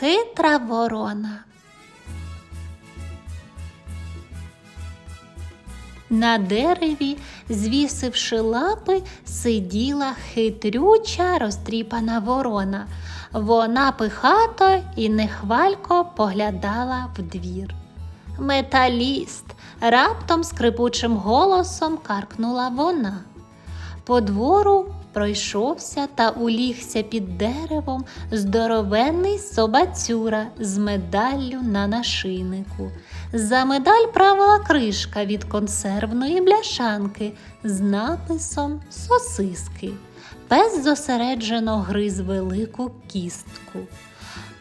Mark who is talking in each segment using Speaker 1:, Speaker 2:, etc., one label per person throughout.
Speaker 1: Хитра ворона. На дереві, звісивши лапи, сиділа хитрюча розтріпана ворона. Вона пихато і нехвалько поглядала в двір. Металіст, раптом скрипучим голосом каркнула вона. По двору пройшовся та улігся під деревом здоровенний собацюра з медаллю на нашийнику. За медаль правила кришка від консервної бляшанки з написом сосиски. Пес зосереджено гриз велику кістку.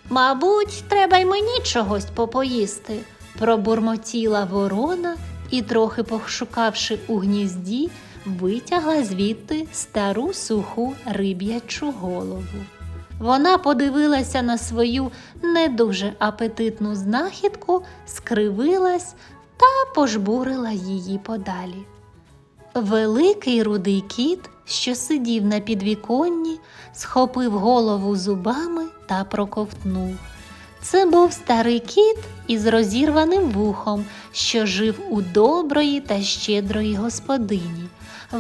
Speaker 1: Мабуть, треба й мені чогось попоїсти, пробурмотіла ворона і, трохи пошукавши у гнізді, витягла звідти стару суху риб'ячу голову. Вона подивилася на свою не дуже апетитну знахідку, скривилась та пожбурила її подалі. Великий рудий кіт, що сидів на підвіконні, схопив голову зубами та проковтнув. Це був старий кіт із розірваним вухом, що жив у доброї та щедрої господині.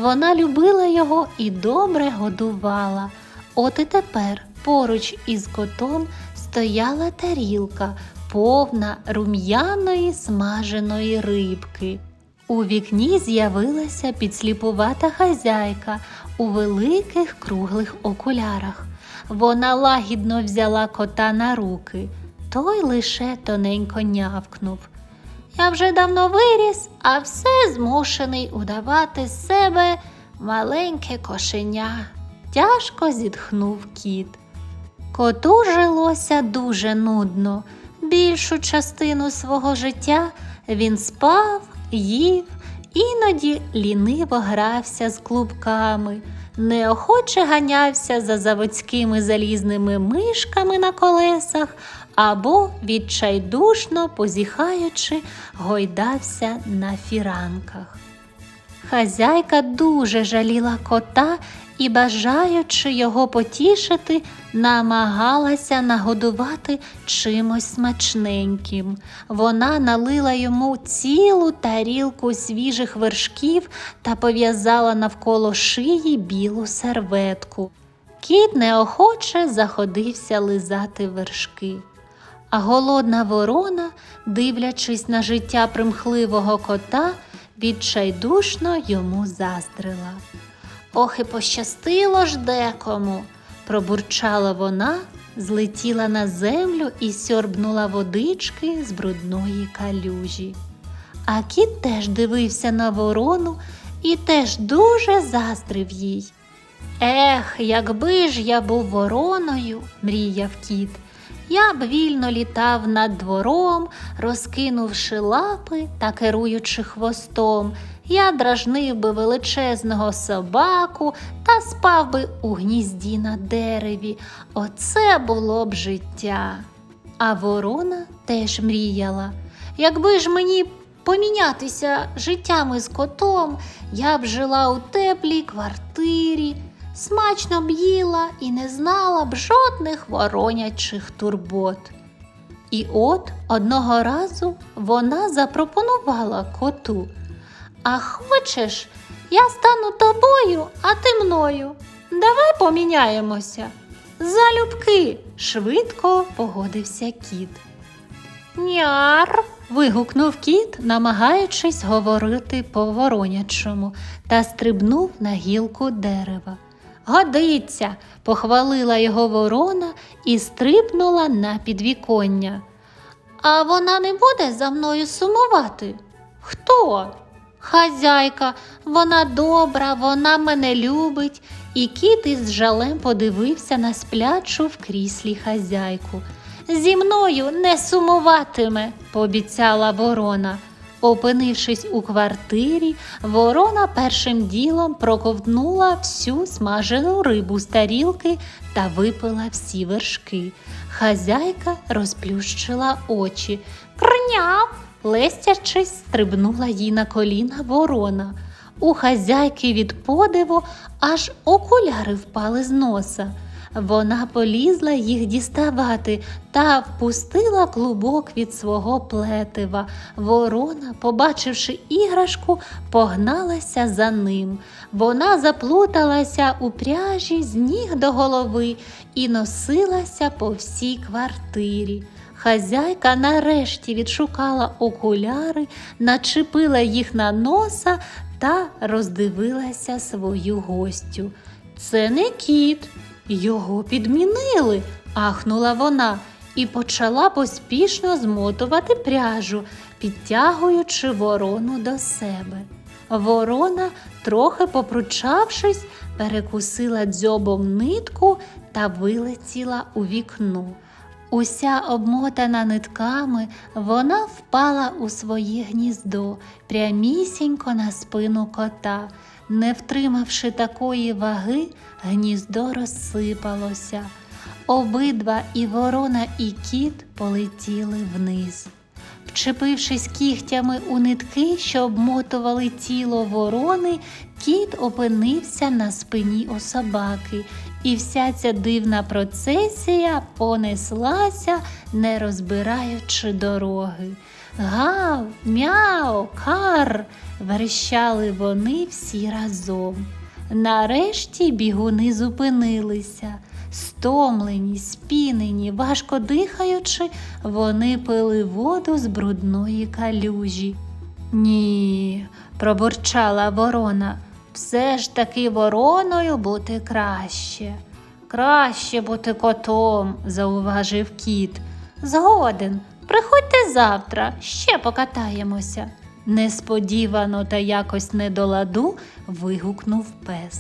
Speaker 1: Вона любила його і добре годувала. От і тепер поруч із котом стояла тарілка, повна рум'яної смаженої рибки. У вікні з'явилася підсліпувата хазяйка у великих круглих окулярах. Вона лагідно взяла кота на руки, той лише тоненько нявкнув. Я вже давно виріс, а все змушений удавати з себе маленьке кошеня. Тяжко зітхнув кіт. Коту жилося дуже нудно. Більшу частину свого життя він спав, їв, іноді ліниво грався з клубками, неохоче ганявся за заводськими залізними мишками на колесах або, відчайдушно позіхаючи, гойдався на фіранках. Хазяйка дуже жаліла кота і, бажаючи його потішити, намагалася нагодувати чимось смачненьким. Вона налила йому цілу тарілку свіжих вершків та пов'язала навколо шиї білу серветку. Кіт неохоче заходився лизати вершки. А голодна ворона, дивлячись на життя примхливого кота, відчайдушно йому заздрила. Ох і пощастило ж декому, пробурчала вона, злетіла на землю і сьорбнула водички з брудної калюжі. А кіт теж дивився на ворону і теж дуже заздрив їй. Ех, якби ж я був вороною, мріяв кіт, я б вільно літав над двором, розкинувши лапи та керуючи хвостом, я дражнив би величезного собаку та спав би у гнізді на дереві. Оце було б життя. А ворона теж мріяла. Якби ж мені помінятися життями з котом, я б жила у теплій квартирі, смачно б їла і не знала б жодних воронячих турбот. І от одного разу вона запропонувала коту. А хочеш, я стану тобою, а ти мною. Давай поміняємося. Залюбки, швидко погодився кіт. Няр. вигукнув кіт, намагаючись говорити по воронячому, та стрибнув на гілку дерева. Годиться, похвалила його ворона і стрибнула на підвіконня. А вона не буде за мною сумувати? Хто? Хазяйка, вона добра, вона мене любить, і кіт із жалем подивився на сплячу в кріслі хазяйку. Зі мною не сумуватиме, пообіцяла ворона. Опинившись у квартирі, ворона першим ділом проковтнула всю смажену рибу з тарілки та випила всі вершки. Хазяйка розплющила очі. Крняв! Лестячись, стрибнула їй на коліна ворона. У хазяйки від подиву аж окуляри впали з носа. Вона полізла їх діставати та впустила клубок від свого плетива. Ворона, побачивши іграшку, погналася за ним. Вона заплуталася у пряжі з ніг до голови і носилася по всій квартирі. Хазяйка нарешті відшукала окуляри, начепила їх на носа та роздивилася свою гостю. Це не кіт, його підмінили, ахнула вона і почала поспішно змотувати пряжу, підтягуючи ворону до себе. Ворона, трохи попручавшись, перекусила дзьобом нитку та вилетіла у вікно. Уся обмотана нитками, вона впала у своє гніздо прямісінько на спину кота. Не втримавши такої ваги, гніздо розсипалося. Обидва і ворона, і кіт полетіли вниз. Вчепившись кігтями у нитки, що обмотували тіло ворони, кіт опинився на спині у собаки, і вся ця дивна процесія понеслася, не розбираючи дороги. Гав, мяу, кар. верещали вони всі разом. Нарешті бігуни зупинилися. Стомлені, спінені, важко дихаючи, вони пили воду з брудної калюжі. Ні, пробурчала ворона, все ж таки вороною бути краще. Краще бути котом, зауважив кіт. Згоден, приходьте завтра, ще покатаємося. Несподівано та якось не до ладу вигукнув пес.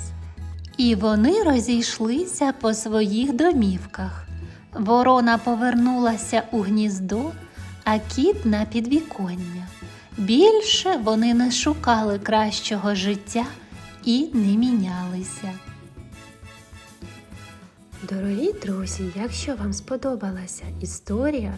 Speaker 1: І вони розійшлися по своїх домівках. Ворона повернулася у гніздо, а кіт на підвіконня. Більше вони не шукали кращого життя і не мінялися.
Speaker 2: Дорогі друзі, якщо вам сподобалася історія,